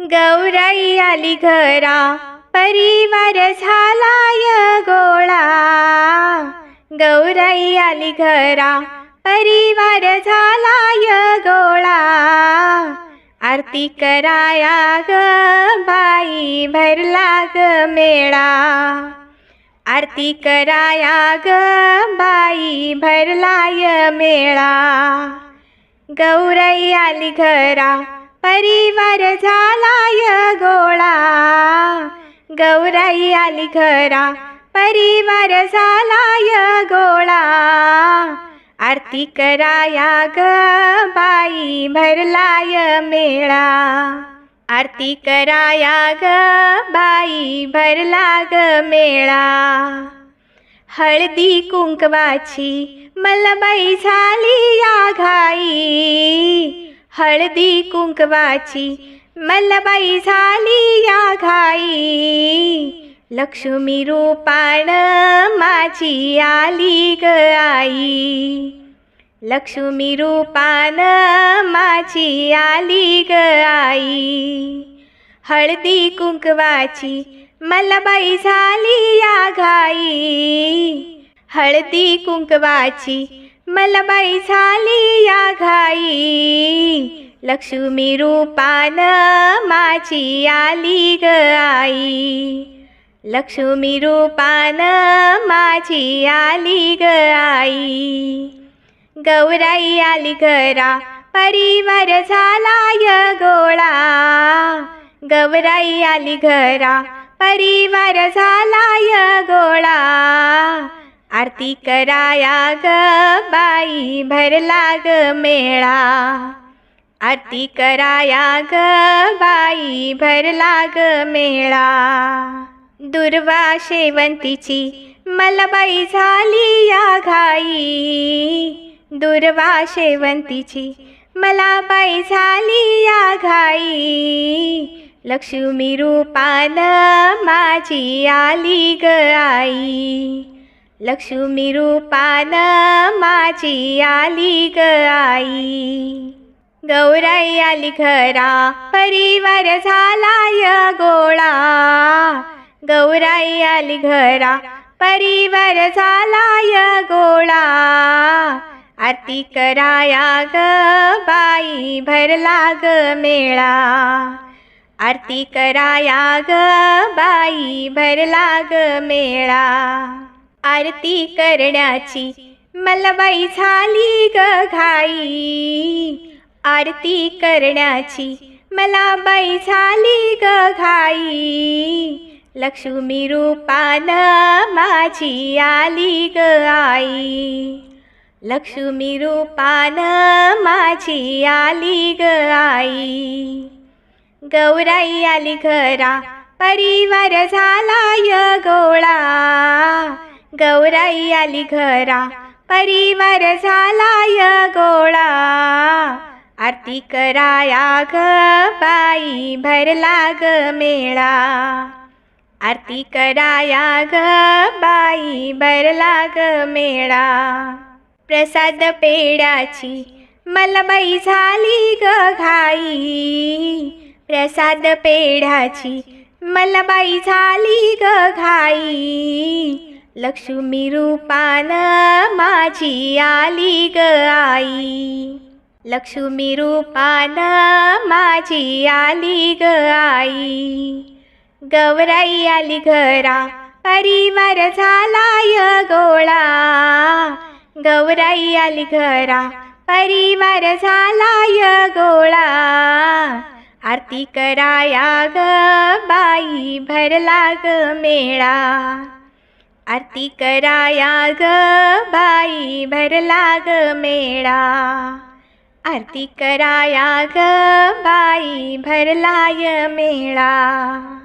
गौराई आली घरा परिवार झालाय गोळा. गौराई आली घरा परिवार झालाय गोळा. आरती कराया ग बाई भरला ग मेळा. आरती कराया ग बाई भरलाय मेळा. गौराई आली घरा परिवार झालाय गोळा. गौराई आली घरा. परिवार झालाय गोळा. आरती कराया ग बाई भरलाय मेळा. आरती कराया ग बाई भरला ग मेळा. हळदी कुंकवाची मलबाई झाली या घाई. हळदी कुंकवाची मल्लबाई झाली या घाई. लक्ष्मी रूपाण माझी आली ग आई. लक्ष्मी रूपान माझी आली ग आई. हळदी कुंकवाची मल्लबाई झाली या घाई. हळदी कुंकवाची मल्लबाई झाली या घाई. लक्ष्मी रूपान माझी आली ग आई. लक्ष्मी रूपान माझी आली ग आई. गौराई आली घरा परिवार झालाय गोळा. गौराई आली घरा परिवार झालाय गोळा. आरती कराया ग बाई भरला ग मेळा. आरती कराया ग बाई भरला ग मेळा. दुर्वा शेवंतीची मलबाई झाली या घाई. दुर्वा शेवंतीची मला बाई झाली या घाई. लक्ष्मी रूपान माझी आली ग आई. लक्ष्मी रूपान माझी आली ग आई. गौराई आली घरा परिवार झालाय गोळा. गौराई आली घरा परिवार झालाय गोळा. आरती कराया ग बाई भरला ग मेळा. आरती कराया ग बाई भरला ग मेळा. आरती करण्याची मलबाई झाली ग घाई. आरती करण्याची. मला बाई झाली ग घाई. लक्ष्मी रूपानं माझी आली ग आई. लक्ष्मी रूपानं माझी आली ग आई. गौराई आली घरा परिवार झालाय गोळा. गौराई आली घरा परिवार झालाय गोळा. आरती कराया ग बाई भरला ग मेळा. आरती कराया ग बाई भरला ग मेळा. प्रसाद पेड्याची मलबाई झाली ग घाई. प्रसाद पेढ्याची मलबाई झाली ग घाई. लक्ष्मी रूपान माझी आली ग आई. लक्ष्मी रूपान माझी आली ग आई. गौराई आली घरा परिवार झालाय गोळा. गौराई आली घरा परिवार झालाय गोळा. आरती कराया ग बाई भरला ग मेळा. आरती कराया ग बाई भरला ग मेळा. आरती कराया ग बाई भरलाय मेळा.